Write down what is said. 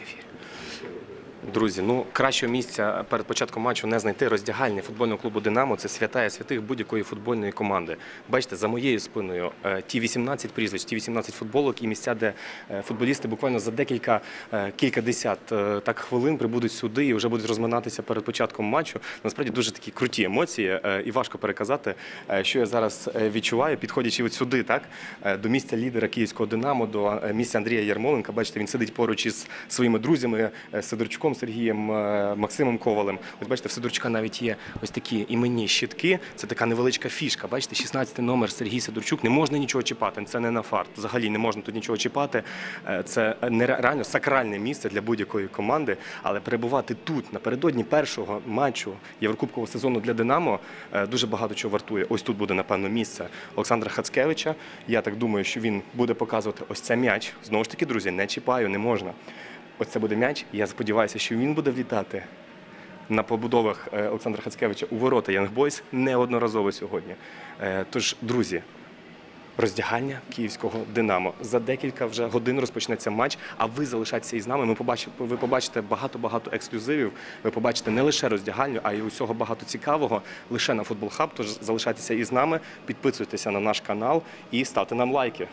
iba a. Друзі, ну кращого місця перед початком матчу не знайти роздягальні футбольного клубу Динамо. Це святая святих будь-якої футбольної команди. Бачите, за моєю спиною е, ті 18 прізвищ, ті 18 футболок і місця, де е, футболісти буквально за декілька е, кількадесят так хвилин прибудуть сюди і вже будуть розминатися перед початком матчу. Насправді дуже такі круті емоції, і важко переказати, що я зараз відчуваю, підходячи от сюди, так до місця лідера київського Динамо, до місця Андрія Ярмоленка. Бачите, він сидить поруч із своїми друзями е, Сидорчуком Сергієм, е, Максимом Ковалем. Ось бачите, в Сидорчука навіть є ось такі іменні щитки. Це така невеличка фішка. Бачите, 16 номер Сергій Сидорчук. Не можна нічого чіпати. Це не на фарт. Взагалі не можна тут нічого чіпати. Е, Це реально сакральне місце для будь-якої команди. Але перебувати тут напередодні першого матчу Єврокубкового сезону для Динамо е, дуже багато чого вартує. Ось тут буде напевно місце Олександра Хацкевича. Я так думаю, що він буде показувати ось це м'яч. Знову ж таки, друзі, не чіпаю, не можна. Ось це буде м'яч. Я сподіваюся, що він буде влітати на побудовах е, Олександра Хацкевича у ворота Boys неодноразово сьогодні. Е, Тож, друзі, роздягання київського Динамо. За декілька вже годин розпочнеться матч. А ви залишайтеся із нами. Ми побачимо, ви побачите багато-багато ексклюзивів. Ви побачите не лише роздягальню, а й усього багато цікавого лише на Футбол Хаб. Тож залишайтеся із нами, підписуйтеся на наш канал і ставте нам лайки.